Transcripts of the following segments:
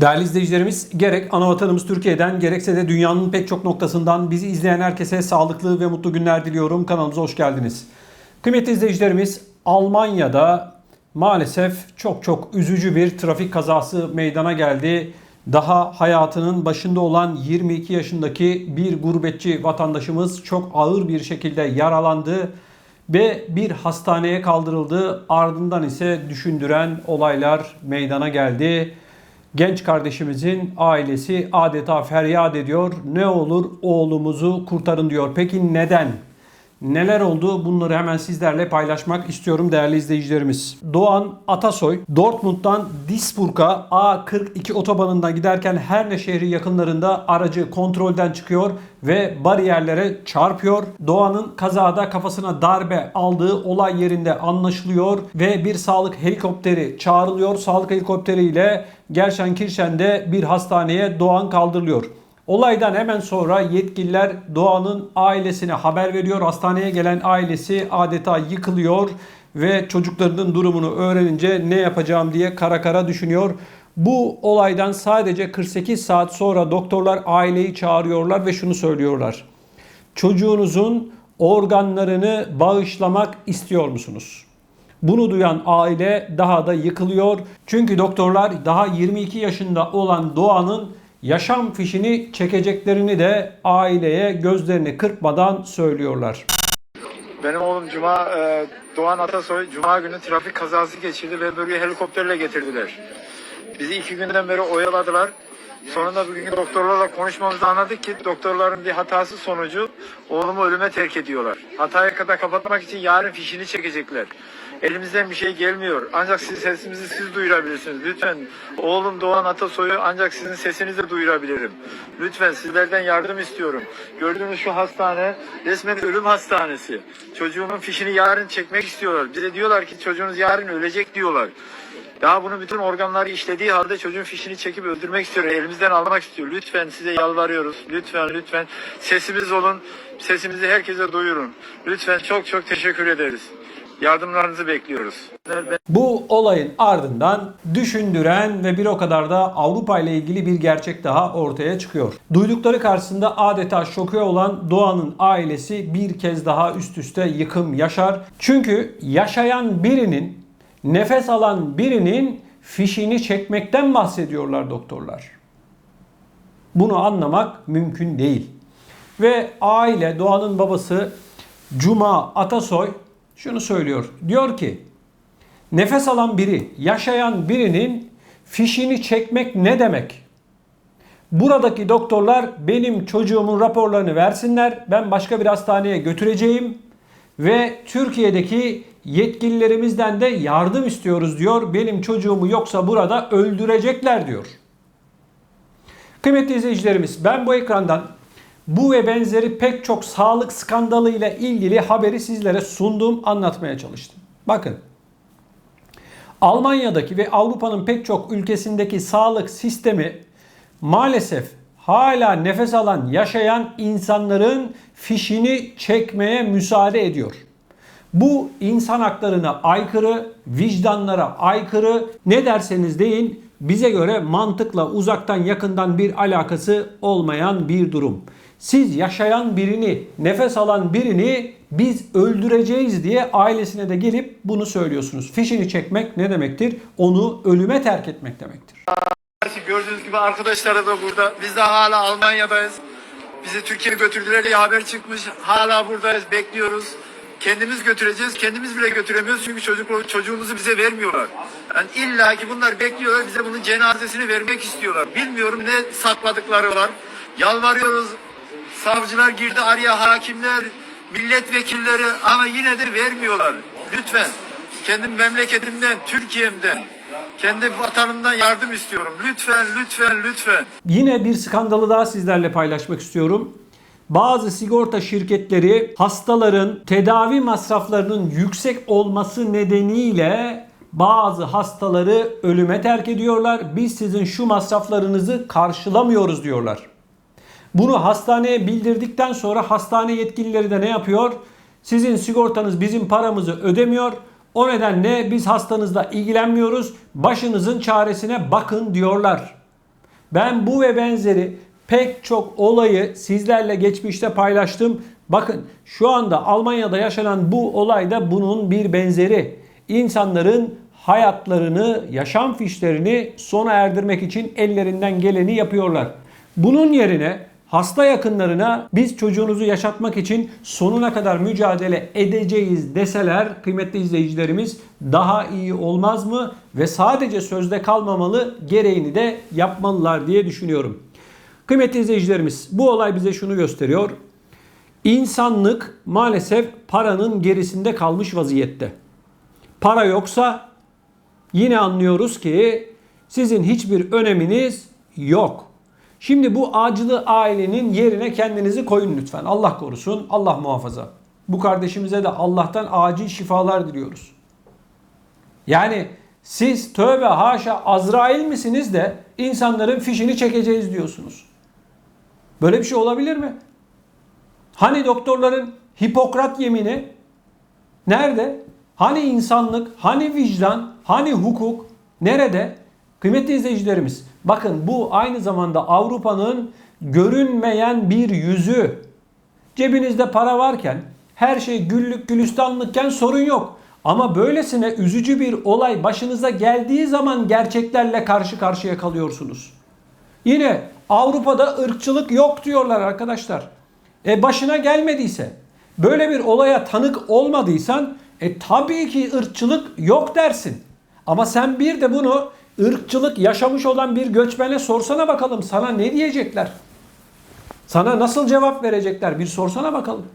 Değerli izleyicilerimiz, gerek ana vatanımız Türkiye'den gerekse de dünyanın pek çok noktasından bizi izleyen herkese sağlıklı ve mutlu günler diliyorum. Kanalımıza hoş geldiniz. Kıymetli izleyicilerimiz, Almanya'da maalesef çok çok üzücü bir trafik kazası meydana geldi. Daha hayatının başında olan 22 yaşındaki bir gurbetçi vatandaşımız çok ağır bir şekilde yaralandı ve bir hastaneye kaldırıldı. Ardından ise düşündüren olaylar meydana geldi. Genç kardeşimizin ailesi adeta feryat ediyor. Ne olur oğlumuzu kurtarın diyor. Peki neden? Neler oldu? Bunları hemen sizlerle paylaşmak istiyorum değerli izleyicilerimiz. Doğan Atasoy, Dortmund'dan Duisburg'a A42 otobanından giderken Herne şehri yakınlarında aracı kontrolden çıkıyor ve bariyerlere çarpıyor. Doğan'ın kazada kafasına darbe aldığı olay yerinde anlaşılıyor ve bir sağlık helikopteri çağrılıyor. Sağlık helikopteriyle Gelsenkirchen'de bir hastaneye Doğan kaldırılıyor. Olaydan hemen sonra yetkililer Doğan'ın ailesine haber veriyor. Hastaneye gelen ailesi adeta yıkılıyor ve çocuklarının durumunu öğrenince ne yapacağım diye kara kara düşünüyor. Bu olaydan sadece 48 saat sonra doktorlar aileyi çağırıyorlar ve şunu söylüyorlar. Çocuğunuzun organlarını bağışlamak istiyor musunuz? Bunu duyan aile daha da yıkılıyor. Çünkü doktorlar daha 22 yaşında olan Doğan'ın yaşam fişini çekeceklerini de aileye gözlerini kırpmadan söylüyorlar. Benim oğlum Cuma e, Doğan Atasoy Cuma günü trafik kazası geçirdi ve bölgeye helikopterle getirdiler. Bizi iki günden beri oyaladılar. Sonunda bugün doktorlarla konuşmamızda anladık ki doktorların bir hatası sonucu oğlumu ölüme terk ediyorlar. Hatayı kadar kapatmak için yarın fişini çekecekler. Elimizden bir şey gelmiyor. Ancak siz sesimizi siz duyurabilirsiniz. Lütfen oğlum Doğan Atasoy'u ancak sizin sesinizi duyurabilirim. Lütfen sizlerden yardım istiyorum. Gördüğünüz şu hastane resmen ölüm hastanesi. Çocuğumun fişini yarın çekmek istiyorlar. Bize diyorlar ki çocuğunuz yarın ölecek diyorlar. Daha bunun bütün organları işlediği halde çocuğun fişini çekip öldürmek istiyor. Elimizden almak istiyor. Lütfen size yalvarıyoruz. Lütfen lütfen sesimiz olun. Sesimizi herkese duyurun. Lütfen çok çok teşekkür ederiz. Yardımlarınızı bekliyoruz. Bu olayın ardından düşündüren ve bir o kadar da Avrupa ile ilgili bir gerçek daha ortaya çıkıyor. Duydukları karşısında adeta şoke olan Doğan'ın ailesi bir kez daha üst üste yıkım yaşar. Çünkü yaşayan birinin, nefes alan birinin fişini çekmekten bahsediyorlar doktorlar. Bunu anlamak mümkün değil. Ve aile Doğan'ın babası Cuma Atasoy şunu söylüyor. Diyor ki nefes alan biri, yaşayan birinin fişini çekmek ne demek? Buradaki doktorlar benim çocuğumun raporlarını versinler. Ben başka bir hastaneye götüreceğim ve Türkiye'deki yetkililerimizden de yardım istiyoruz diyor. Benim çocuğumu yoksa burada öldürecekler diyor. Kıymetli izleyicilerimiz ben bu ekrandan bu ve benzeri pek çok sağlık skandalı ile ilgili haberi sizlere sundum, anlatmaya çalıştım. Bakın. Almanya'daki ve Avrupa'nın pek çok ülkesindeki sağlık sistemi maalesef hala nefes alan, yaşayan insanların fişini çekmeye müsaade ediyor. Bu insan haklarına aykırı, vicdanlara aykırı ne derseniz deyin bize göre mantıkla uzaktan yakından bir alakası olmayan bir durum. Siz yaşayan birini, nefes alan birini biz öldüreceğiz diye ailesine de gelip bunu söylüyorsunuz. Fişini çekmek ne demektir? Onu ölüme terk etmek demektir. Gördüğünüz gibi arkadaşlar da burada. Biz de hala Almanya'dayız. Bizi Türkiye'ye götürdüler diye haber çıkmış. Hala buradayız, bekliyoruz. Kendimiz götüreceğiz. Kendimiz bile götüremiyoruz çünkü çocuk, çocuğumuzu bize vermiyorlar. Yani illa ki bunlar bekliyorlar. Bize bunun cenazesini vermek istiyorlar. Bilmiyorum ne sakladıkları var. Yalvarıyoruz. Savcılar girdi araya hakimler, milletvekilleri ama yine de vermiyorlar. Lütfen kendi memleketimden, Türkiye'mden, kendi vatanımdan yardım istiyorum. Lütfen, lütfen, lütfen. Yine bir skandalı daha sizlerle paylaşmak istiyorum. Bazı sigorta şirketleri hastaların tedavi masraflarının yüksek olması nedeniyle bazı hastaları ölüme terk ediyorlar. Biz sizin şu masraflarınızı karşılamıyoruz diyorlar. Bunu hastaneye bildirdikten sonra hastane yetkilileri de ne yapıyor? Sizin sigortanız bizim paramızı ödemiyor. O nedenle biz hastanızla ilgilenmiyoruz. Başınızın çaresine bakın diyorlar. Ben bu ve benzeri pek çok olayı sizlerle geçmişte paylaştım. Bakın şu anda Almanya'da yaşanan bu olay da bunun bir benzeri. İnsanların hayatlarını, yaşam fişlerini sona erdirmek için ellerinden geleni yapıyorlar. Bunun yerine hasta yakınlarına biz çocuğunuzu yaşatmak için sonuna kadar mücadele edeceğiz deseler kıymetli izleyicilerimiz daha iyi olmaz mı? Ve sadece sözde kalmamalı gereğini de yapmalılar diye düşünüyorum. Kıymetli izleyicilerimiz bu olay bize şunu gösteriyor. İnsanlık maalesef paranın gerisinde kalmış vaziyette. Para yoksa yine anlıyoruz ki sizin hiçbir öneminiz yok. Şimdi bu acılı ailenin yerine kendinizi koyun lütfen. Allah korusun, Allah muhafaza. Bu kardeşimize de Allah'tan acil şifalar diliyoruz. Yani siz tövbe haşa Azrail misiniz de insanların fişini çekeceğiz diyorsunuz. Böyle bir şey olabilir mi? Hani doktorların Hipokrat yemini nerede? Hani insanlık, hani vicdan, hani hukuk nerede? Kıymetli izleyicilerimiz bakın bu aynı zamanda Avrupa'nın görünmeyen bir yüzü. Cebinizde para varken her şey güllük gülistanlıkken sorun yok. Ama böylesine üzücü bir olay başınıza geldiği zaman gerçeklerle karşı karşıya kalıyorsunuz. Yine Avrupa'da ırkçılık yok diyorlar arkadaşlar. E başına gelmediyse, böyle bir olaya tanık olmadıysan e tabii ki ırkçılık yok dersin. Ama sen bir de bunu ırkçılık yaşamış olan bir göçmene sorsana bakalım sana ne diyecekler? Sana nasıl cevap verecekler? Bir sorsana bakalım.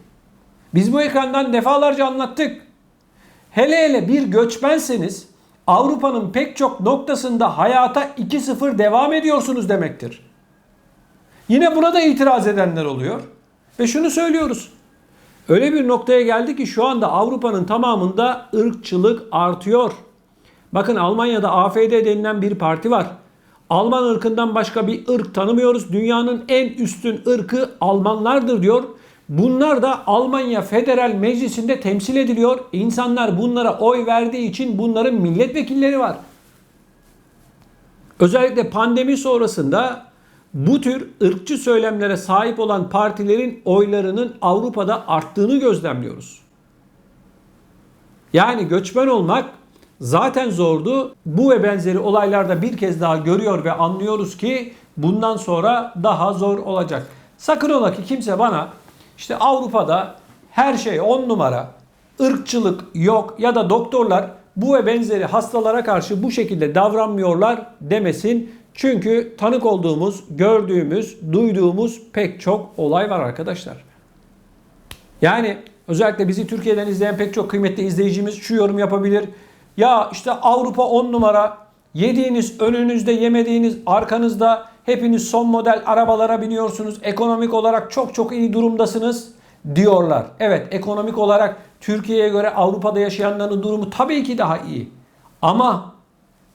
Biz bu ekrandan defalarca anlattık. Hele hele bir göçmenseniz Avrupa'nın pek çok noktasında hayata 2-0 devam ediyorsunuz demektir. Yine buna da itiraz edenler oluyor. Ve şunu söylüyoruz. Öyle bir noktaya geldi ki şu anda Avrupa'nın tamamında ırkçılık artıyor. Bakın Almanya'da AFD denilen bir parti var. Alman ırkından başka bir ırk tanımıyoruz. Dünyanın en üstün ırkı Almanlardır diyor. Bunlar da Almanya Federal Meclisi'nde temsil ediliyor. İnsanlar bunlara oy verdiği için bunların milletvekilleri var. Özellikle pandemi sonrasında bu tür ırkçı söylemlere sahip olan partilerin oylarının Avrupa'da arttığını gözlemliyoruz. Yani göçmen olmak zaten zordu. Bu ve benzeri olaylarda bir kez daha görüyor ve anlıyoruz ki bundan sonra daha zor olacak. Sakın ola ki kimse bana işte Avrupa'da her şey on numara, ırkçılık yok ya da doktorlar bu ve benzeri hastalara karşı bu şekilde davranmıyorlar demesin. Çünkü tanık olduğumuz, gördüğümüz, duyduğumuz pek çok olay var arkadaşlar. Yani özellikle bizi Türkiye'den izleyen pek çok kıymetli izleyicimiz şu yorum yapabilir. Ya işte Avrupa 10 numara, yediğiniz önünüzde, yemediğiniz arkanızda, hepiniz son model arabalara biniyorsunuz. Ekonomik olarak çok çok iyi durumdasınız diyorlar. Evet ekonomik olarak Türkiye'ye göre Avrupa'da yaşayanların durumu tabii ki daha iyi. Ama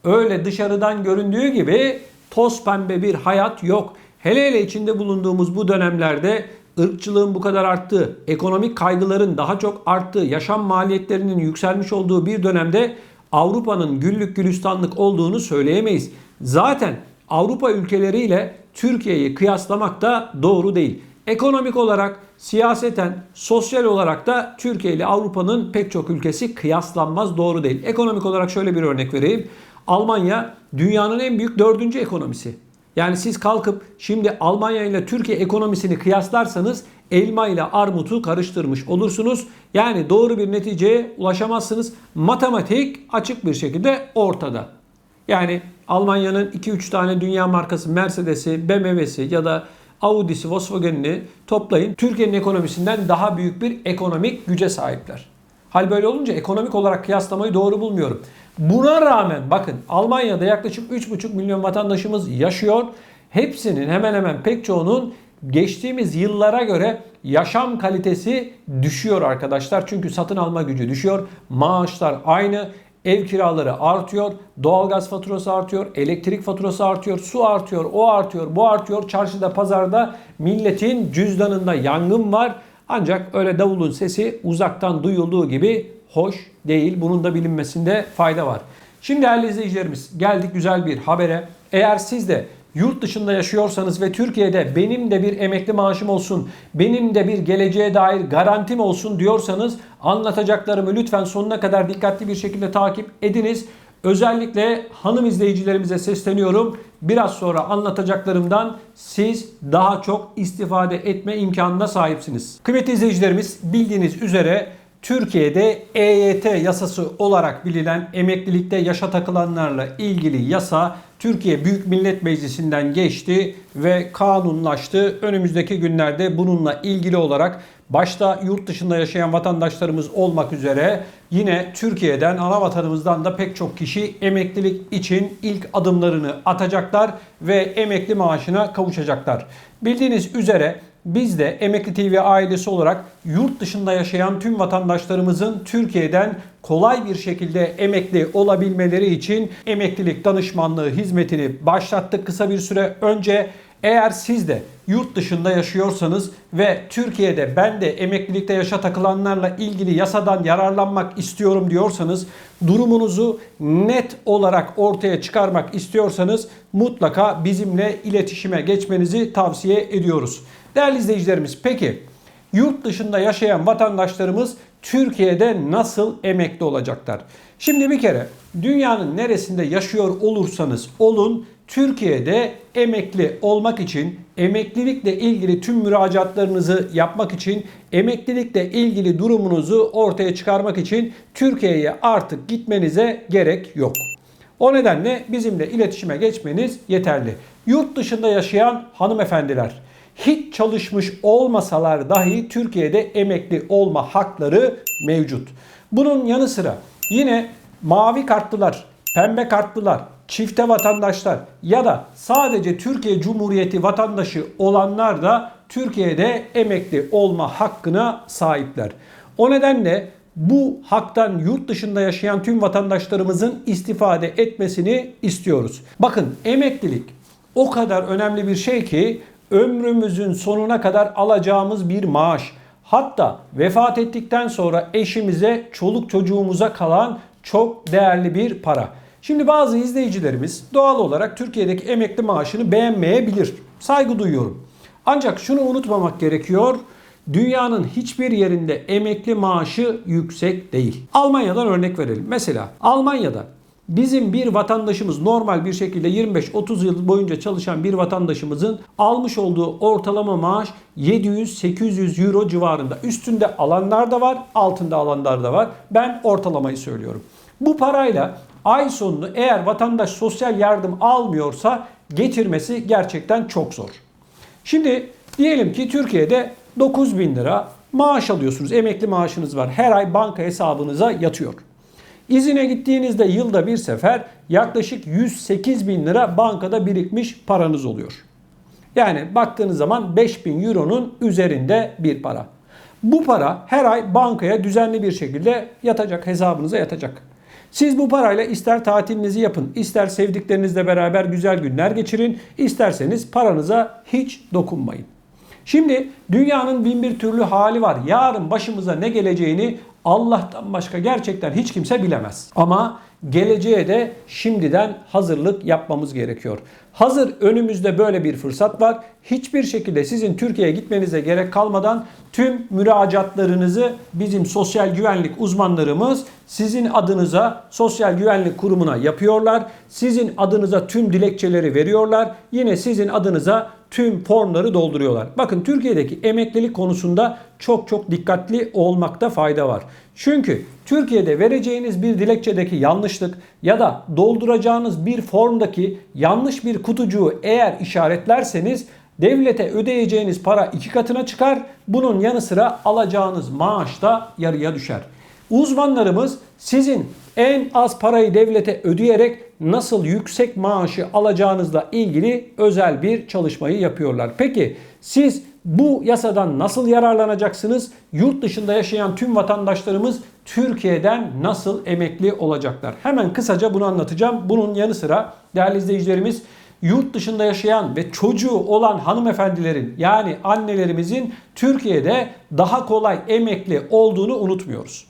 öyle dışarıdan göründüğü gibi toz pembe bir hayat yok. Hele hele içinde bulunduğumuz bu dönemlerde ırkçılığın bu kadar arttığı, ekonomik kaygıların daha çok arttığı, yaşam maliyetlerinin yükselmiş olduğu bir dönemde Avrupa'nın güllük gülistanlık olduğunu söyleyemeyiz. Zaten Avrupa ülkeleriyle Türkiye'yi kıyaslamak da doğru değil. Ekonomik olarak, siyaseten, sosyal olarak da Türkiye ile Avrupa'nın pek çok ülkesi kıyaslanmaz doğru değil. Ekonomik olarak şöyle bir örnek vereyim. Almanya dünyanın en büyük dördüncü ekonomisi. Yani siz kalkıp şimdi Almanya ile Türkiye ekonomisini kıyaslarsanız elma ile armutu karıştırmış olursunuz. Yani doğru bir neticeye ulaşamazsınız. Matematik açık bir şekilde ortada. Yani Almanya'nın 2-3 tane dünya markası Mercedes'i, BMW'si ya da Audi'si, Volkswagen'i toplayın. Türkiye'nin ekonomisinden daha büyük bir ekonomik güce sahipler. Hal böyle olunca ekonomik olarak kıyaslamayı doğru bulmuyorum. Buna rağmen bakın Almanya'da yaklaşık 3,5 milyon vatandaşımız yaşıyor. Hepsinin hemen hemen pek çoğunun geçtiğimiz yıllara göre yaşam kalitesi düşüyor arkadaşlar. Çünkü satın alma gücü düşüyor. Maaşlar aynı. Ev kiraları artıyor, doğalgaz faturası artıyor, elektrik faturası artıyor, su artıyor, o artıyor, bu artıyor. Çarşıda, pazarda milletin cüzdanında yangın var. Ancak öyle davulun sesi uzaktan duyulduğu gibi hoş değil. Bunun da bilinmesinde fayda var. Şimdi değerli izleyicilerimiz geldik güzel bir habere. Eğer siz de yurt dışında yaşıyorsanız ve Türkiye'de benim de bir emekli maaşım olsun, benim de bir geleceğe dair garantim olsun diyorsanız anlatacaklarımı lütfen sonuna kadar dikkatli bir şekilde takip ediniz. Özellikle hanım izleyicilerimize sesleniyorum. Biraz sonra anlatacaklarımdan siz daha çok istifade etme imkanına sahipsiniz. Kıymetli izleyicilerimiz bildiğiniz üzere Türkiye'de EYT yasası olarak bilinen emeklilikte yaşa takılanlarla ilgili yasa Türkiye Büyük Millet Meclisi'nden geçti ve kanunlaştı. Önümüzdeki günlerde bununla ilgili olarak başta yurt dışında yaşayan vatandaşlarımız olmak üzere yine Türkiye'den ana vatanımızdan da pek çok kişi emeklilik için ilk adımlarını atacaklar ve emekli maaşına kavuşacaklar. Bildiğiniz üzere biz de Emekli TV ailesi olarak yurt dışında yaşayan tüm vatandaşlarımızın Türkiye'den kolay bir şekilde emekli olabilmeleri için emeklilik danışmanlığı hizmetini başlattık kısa bir süre önce. Eğer siz de yurt dışında yaşıyorsanız ve Türkiye'de ben de emeklilikte yaşa takılanlarla ilgili yasadan yararlanmak istiyorum diyorsanız, durumunuzu net olarak ortaya çıkarmak istiyorsanız mutlaka bizimle iletişime geçmenizi tavsiye ediyoruz. Değerli izleyicilerimiz peki yurt dışında yaşayan vatandaşlarımız Türkiye'de nasıl emekli olacaklar? Şimdi bir kere dünyanın neresinde yaşıyor olursanız olun Türkiye'de emekli olmak için, emeklilikle ilgili tüm müracaatlarınızı yapmak için, emeklilikle ilgili durumunuzu ortaya çıkarmak için Türkiye'ye artık gitmenize gerek yok. O nedenle bizimle iletişime geçmeniz yeterli. Yurt dışında yaşayan hanımefendiler hiç çalışmış olmasalar dahi Türkiye'de emekli olma hakları mevcut. Bunun yanı sıra yine mavi kartlılar, pembe kartlılar, çifte vatandaşlar ya da sadece Türkiye Cumhuriyeti vatandaşı olanlar da Türkiye'de emekli olma hakkına sahipler. O nedenle bu haktan yurt dışında yaşayan tüm vatandaşlarımızın istifade etmesini istiyoruz. Bakın emeklilik o kadar önemli bir şey ki ömrümüzün sonuna kadar alacağımız bir maaş. Hatta vefat ettikten sonra eşimize, çoluk çocuğumuza kalan çok değerli bir para. Şimdi bazı izleyicilerimiz doğal olarak Türkiye'deki emekli maaşını beğenmeyebilir. Saygı duyuyorum. Ancak şunu unutmamak gerekiyor. Dünyanın hiçbir yerinde emekli maaşı yüksek değil. Almanya'dan örnek verelim. Mesela Almanya'da bizim bir vatandaşımız normal bir şekilde 25-30 yıl boyunca çalışan bir vatandaşımızın almış olduğu ortalama maaş 700-800 euro civarında. Üstünde alanlar da var, altında alanlar da var. Ben ortalamayı söylüyorum. Bu parayla ay sonunu eğer vatandaş sosyal yardım almıyorsa getirmesi gerçekten çok zor. Şimdi diyelim ki Türkiye'de 9 bin lira maaş alıyorsunuz. Emekli maaşınız var. Her ay banka hesabınıza yatıyor. İzine gittiğinizde yılda bir sefer yaklaşık 108 bin lira bankada birikmiş paranız oluyor. Yani baktığınız zaman 5000 euronun üzerinde bir para. Bu para her ay bankaya düzenli bir şekilde yatacak, hesabınıza yatacak. Siz bu parayla ister tatilinizi yapın, ister sevdiklerinizle beraber güzel günler geçirin, isterseniz paranıza hiç dokunmayın. Şimdi dünyanın bin bir türlü hali var. Yarın başımıza ne geleceğini Allah'tan başka gerçekten hiç kimse bilemez. Ama geleceğe de şimdiden hazırlık yapmamız gerekiyor. Hazır önümüzde böyle bir fırsat var. Hiçbir şekilde sizin Türkiye'ye gitmenize gerek kalmadan tüm müracaatlarınızı bizim sosyal güvenlik uzmanlarımız sizin adınıza sosyal güvenlik kurumuna yapıyorlar. Sizin adınıza tüm dilekçeleri veriyorlar. Yine sizin adınıza tüm formları dolduruyorlar. Bakın Türkiye'deki emeklilik konusunda çok çok dikkatli olmakta fayda var. Çünkü Türkiye'de vereceğiniz bir dilekçedeki yanlışlık ya da dolduracağınız bir formdaki yanlış bir kutucuğu eğer işaretlerseniz devlete ödeyeceğiniz para iki katına çıkar. Bunun yanı sıra alacağınız maaş da yarıya düşer. Uzmanlarımız sizin en az parayı devlete ödeyerek nasıl yüksek maaşı alacağınızla ilgili özel bir çalışmayı yapıyorlar. Peki siz bu yasadan nasıl yararlanacaksınız? Yurt dışında yaşayan tüm vatandaşlarımız Türkiye'den nasıl emekli olacaklar? Hemen kısaca bunu anlatacağım. Bunun yanı sıra değerli izleyicilerimiz yurt dışında yaşayan ve çocuğu olan hanımefendilerin yani annelerimizin Türkiye'de daha kolay emekli olduğunu unutmuyoruz.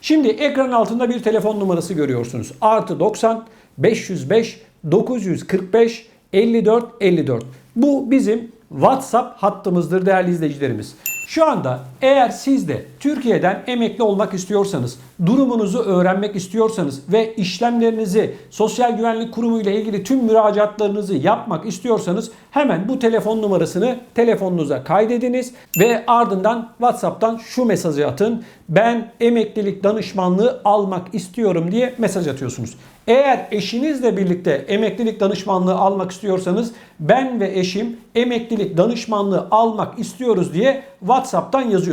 Şimdi ekran altında bir telefon numarası görüyorsunuz. Artı 90 505 945 54 54. Bu bizim WhatsApp hattımızdır değerli izleyicilerimiz. Şu anda eğer siz de Türkiye'den emekli olmak istiyorsanız, durumunuzu öğrenmek istiyorsanız ve işlemlerinizi Sosyal Güvenlik Kurumu ile ilgili tüm müracaatlarınızı yapmak istiyorsanız hemen bu telefon numarasını telefonunuza kaydediniz ve ardından WhatsApp'tan şu mesajı atın. Ben emeklilik danışmanlığı almak istiyorum diye mesaj atıyorsunuz. Eğer eşinizle birlikte emeklilik danışmanlığı almak istiyorsanız ben ve eşim emeklilik danışmanlığı almak istiyoruz diye WhatsApp'tan yazıyorsunuz.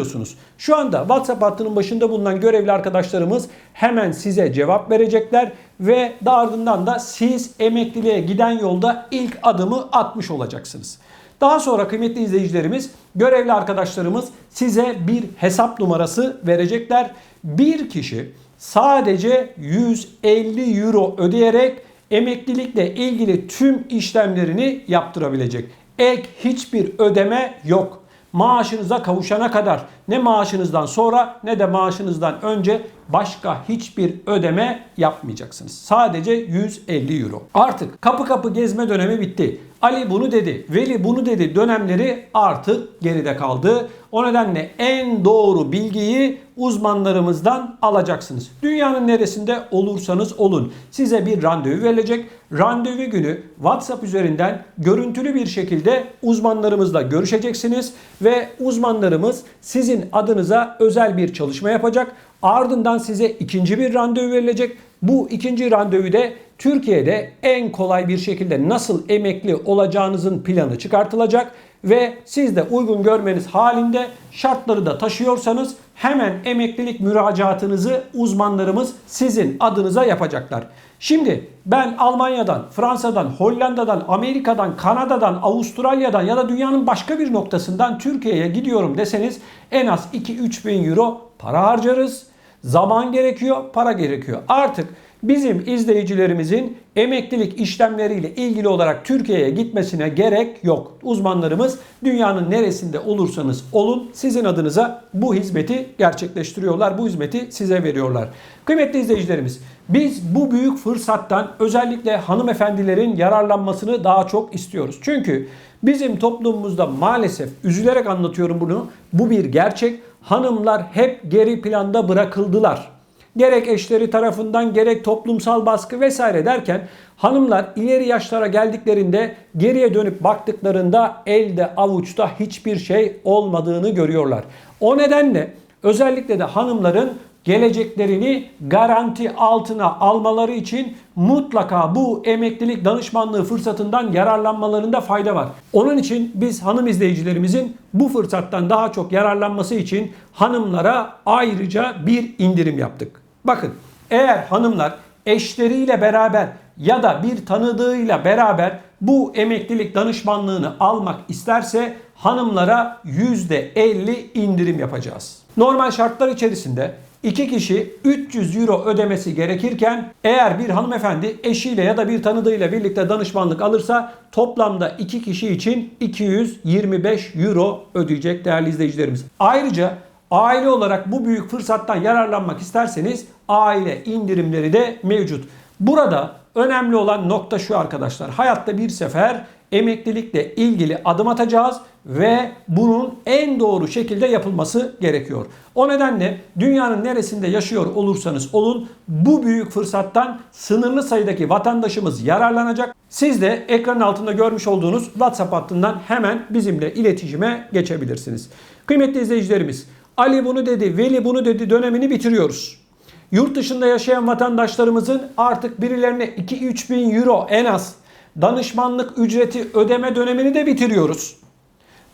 Şu anda WhatsApp hattının başında bulunan görevli arkadaşlarımız hemen size cevap verecekler ve daha ardından da siz emekliliğe giden yolda ilk adımı atmış olacaksınız. Daha sonra kıymetli izleyicilerimiz, görevli arkadaşlarımız size bir hesap numarası verecekler. Bir kişi sadece 150 euro ödeyerek emeklilikle ilgili tüm işlemlerini yaptırabilecek. Ek hiçbir ödeme yok. Maaşınıza kavuşana kadar ne maaşınızdan sonra ne de maaşınızdan önce başka hiçbir ödeme yapmayacaksınız. Sadece 150 euro. Artık kapı kapı gezme dönemi bitti. Ali bunu dedi, Veli bunu dedi dönemleri artık geride kaldı. O nedenle en doğru bilgiyi uzmanlarımızdan alacaksınız. Dünyanın neresinde olursanız olun size bir randevu verilecek. Randevu günü WhatsApp üzerinden görüntülü bir şekilde uzmanlarımızla görüşeceksiniz ve uzmanlarımız sizin adınıza özel bir çalışma yapacak. Ardından size ikinci bir randevu verilecek. Bu ikinci randevuda Türkiye'de en kolay bir şekilde nasıl emekli olacağınızın planı çıkartılacak ve siz de uygun görmeniz halinde şartları da taşıyorsanız hemen emeklilik müracaatınızı uzmanlarımız sizin adınıza yapacaklar. Şimdi ben Almanya'dan, Fransa'dan, Hollanda'dan, Amerika'dan, Kanada'dan, Avustralya'dan ya da dünyanın başka bir noktasından Türkiye'ye gidiyorum deseniz en az 2-3 bin euro para harcarız. Zaman gerekiyor, para gerekiyor. Artık bizim izleyicilerimizin emeklilik işlemleriyle ilgili olarak Türkiye'ye gitmesine gerek yok. Uzmanlarımız dünyanın neresinde olursanız olun sizin adınıza bu hizmeti gerçekleştiriyorlar. Bu hizmeti size veriyorlar. Kıymetli izleyicilerimiz biz bu büyük fırsattan özellikle hanımefendilerin yararlanmasını daha çok istiyoruz. Çünkü bizim toplumumuzda maalesef üzülerek anlatıyorum bunu. Bu bir gerçek. Hanımlar hep geri planda bırakıldılar gerek eşleri tarafından gerek toplumsal baskı vesaire derken hanımlar ileri yaşlara geldiklerinde geriye dönüp baktıklarında elde avuçta hiçbir şey olmadığını görüyorlar. O nedenle özellikle de hanımların geleceklerini garanti altına almaları için mutlaka bu emeklilik danışmanlığı fırsatından yararlanmalarında fayda var. Onun için biz hanım izleyicilerimizin bu fırsattan daha çok yararlanması için hanımlara ayrıca bir indirim yaptık. Bakın eğer hanımlar eşleriyle beraber ya da bir tanıdığıyla beraber bu emeklilik danışmanlığını almak isterse hanımlara %50 indirim yapacağız. Normal şartlar içerisinde iki kişi 300 euro ödemesi gerekirken eğer bir hanımefendi eşiyle ya da bir tanıdığıyla birlikte danışmanlık alırsa toplamda iki kişi için 225 euro ödeyecek değerli izleyicilerimiz. Ayrıca aile olarak bu büyük fırsattan yararlanmak isterseniz aile indirimleri de mevcut. Burada önemli olan nokta şu arkadaşlar. Hayatta bir sefer emeklilikle ilgili adım atacağız ve bunun en doğru şekilde yapılması gerekiyor. O nedenle dünyanın neresinde yaşıyor olursanız olun bu büyük fırsattan sınırlı sayıdaki vatandaşımız yararlanacak. Siz de ekranın altında görmüş olduğunuz WhatsApp hattından hemen bizimle iletişime geçebilirsiniz. Kıymetli izleyicilerimiz Ali bunu dedi, Veli bunu dedi dönemini bitiriyoruz. Yurt dışında yaşayan vatandaşlarımızın artık birilerine 2-3 bin euro en az danışmanlık ücreti ödeme dönemini de bitiriyoruz.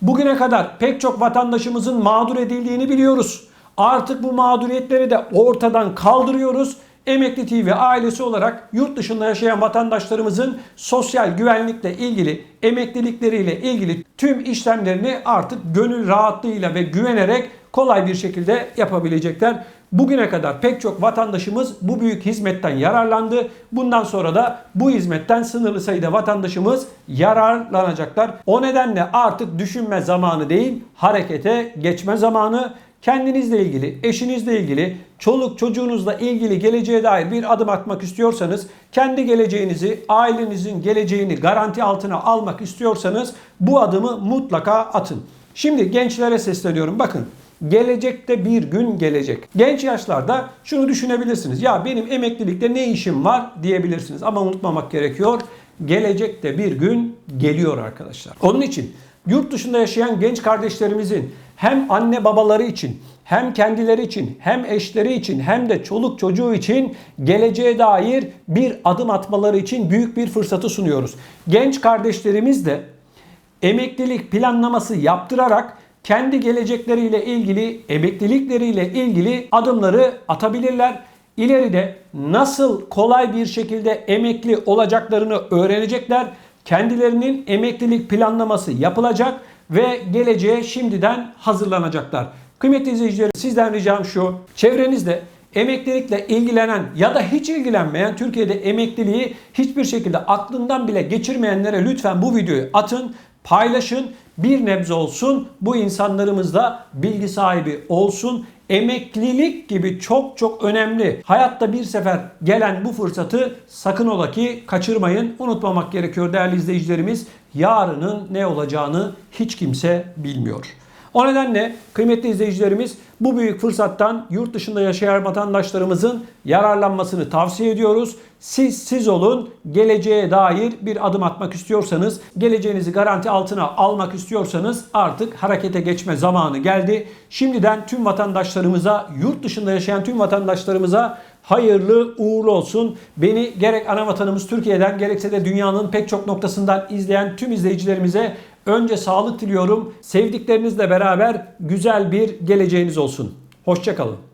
Bugüne kadar pek çok vatandaşımızın mağdur edildiğini biliyoruz. Artık bu mağduriyetleri de ortadan kaldırıyoruz. Emekli TV ailesi olarak yurt dışında yaşayan vatandaşlarımızın sosyal güvenlikle ilgili, emeklilikleriyle ilgili tüm işlemlerini artık gönül rahatlığıyla ve güvenerek kolay bir şekilde yapabilecekler. Bugüne kadar pek çok vatandaşımız bu büyük hizmetten yararlandı. Bundan sonra da bu hizmetten sınırlı sayıda vatandaşımız yararlanacaklar. O nedenle artık düşünme zamanı değil, harekete geçme zamanı. kendinizle ilgili, eşinizle ilgili, çoluk çocuğunuzla ilgili geleceğe dair bir adım atmak istiyorsanız, kendi geleceğinizi, ailenizin geleceğini garanti altına almak istiyorsanız bu adımı mutlaka atın. Şimdi gençlere sesleniyorum. Bakın Gelecekte bir gün gelecek. Genç yaşlarda şunu düşünebilirsiniz. Ya benim emeklilikte ne işim var diyebilirsiniz. Ama unutmamak gerekiyor. Gelecekte bir gün geliyor arkadaşlar. Onun için yurt dışında yaşayan genç kardeşlerimizin hem anne babaları için hem kendileri için hem eşleri için hem de çoluk çocuğu için geleceğe dair bir adım atmaları için büyük bir fırsatı sunuyoruz. Genç kardeşlerimiz de emeklilik planlaması yaptırarak kendi gelecekleriyle ilgili, emeklilikleriyle ilgili adımları atabilirler. İleride nasıl kolay bir şekilde emekli olacaklarını öğrenecekler. Kendilerinin emeklilik planlaması yapılacak ve geleceğe şimdiden hazırlanacaklar. Kıymetli izleyicilerim sizden ricam şu. Çevrenizde emeklilikle ilgilenen ya da hiç ilgilenmeyen Türkiye'de emekliliği hiçbir şekilde aklından bile geçirmeyenlere lütfen bu videoyu atın, paylaşın. Bir nebze olsun bu insanlarımız da bilgi sahibi olsun. Emeklilik gibi çok çok önemli. Hayatta bir sefer gelen bu fırsatı sakın ola ki kaçırmayın. Unutmamak gerekiyor değerli izleyicilerimiz. Yarının ne olacağını hiç kimse bilmiyor. O nedenle kıymetli izleyicilerimiz bu büyük fırsattan yurt dışında yaşayan vatandaşlarımızın yararlanmasını tavsiye ediyoruz. Siz siz olun. Geleceğe dair bir adım atmak istiyorsanız, geleceğinizi garanti altına almak istiyorsanız artık harekete geçme zamanı geldi. Şimdiden tüm vatandaşlarımıza, yurt dışında yaşayan tüm vatandaşlarımıza hayırlı uğurlu olsun. Beni gerek ana vatanımız Türkiye'den gerekse de dünyanın pek çok noktasından izleyen tüm izleyicilerimize önce sağlık diliyorum. Sevdiklerinizle beraber güzel bir geleceğiniz olsun. Hoşçakalın.